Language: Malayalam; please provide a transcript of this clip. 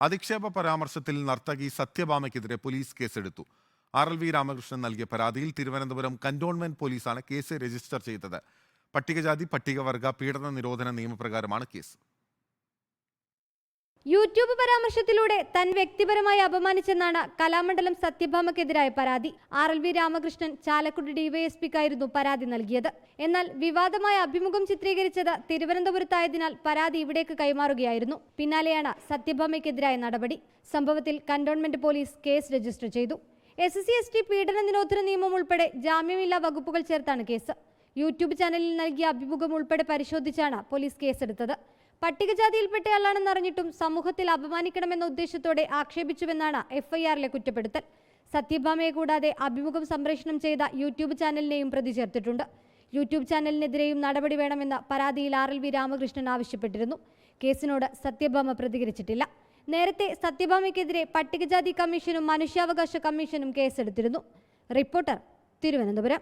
അധിക്ഷേപ പരാമർശത്തിൽ നർത്തകി സത്യഭാമയ്ക്കെതിരെ പോലീസ് കേസെടുത്തു. ആർ എൽ വി രാമകൃഷ്ണൻ നൽകിയ പരാതിയിൽ തിരുവനന്തപുരം കന്റോൺമെന്റ് പോലീസാണ് കേസ് രജിസ്റ്റർ ചെയ്തത്. പട്ടികജാതി പട്ടികവർഗ പീഡന നിരോധന നിയമപ്രകാരമാണ് കേസ്. യൂട്യൂബ് പരാമർശത്തിലൂടെ തൻ വ്യക്തിപരമായി അപമാനിച്ചെന്നാണ് കലാമണ്ഡലം സത്യഭാമക്കെതിരായ പരാതി. R L V Ramakrishnan Chalakudy ഡിവൈഎസ്പിക്കായിരുന്നു പരാതി നൽകിയത്. എന്നാൽ വിവാദമായ അഭിമുഖം ചിത്രീകരിച്ചത് തിരുവനന്തപുരത്തായതിനാൽ പരാതി ഇവിടേക്ക് കൈമാറുകയായിരുന്നു. പിന്നാലെയാണ് സത്യഭാമയ്ക്കെതിരായ നടപടി. സംഭവത്തിൽ കന്റോൺമെന്റ് പോലീസ് കേസ് രജിസ്റ്റർ ചെയ്തു. എസ് സി എസ് ടി പീഡന നിരോധന നിയമം ഉൾപ്പെടെ ജാമ്യമില്ലാ വകുപ്പുകൾ ചേർത്താണ് കേസ്. യൂട്യൂബ് ചാനലിൽ നൽകിയ അഭിമുഖം ഉൾപ്പെടെ പരിശോധിച്ചാണ് പോലീസ് കേസെടുത്തത്. പട്ടികജാതിയിൽപ്പെട്ടയാളാണെന്നറിഞ്ഞിട്ടും സമൂഹത്തിൽ അപമാനിക്കണമെന്ന ഉദ്ദേശത്തോടെ ആക്ഷേപിച്ചുവെന്നാണ് എഫ്ഐആറിലെ കുറ്റപ്പെടുത്തൽ. സത്യഭാമയെ കൂടാതെ അഭിമുഖം സംപ്രേഷണം ചെയ്ത യൂട്യൂബ് ചാനലിനെയും പ്രതി ചേർത്തിട്ടുണ്ട്. യൂട്യൂബ് ചാനലിനെതിരെയും നടപടി വേണമെന്ന് പരാതിയിൽ ആർ എൽ വി രാമകൃഷ്ണൻ ആവശ്യപ്പെട്ടിരുന്നു. കേസിനോട് സത്യഭാമ പ്രതികരിച്ചിട്ടില്ല. നേരത്തെ സത്യഭാമയ്ക്കെതിരെ പട്ടികജാതി കമ്മീഷനും മനുഷ്യാവകാശ കമ്മീഷനും കേസെടുത്തിരുന്നു. റിപ്പോർട്ടർ തിരുവനന്തപുരം.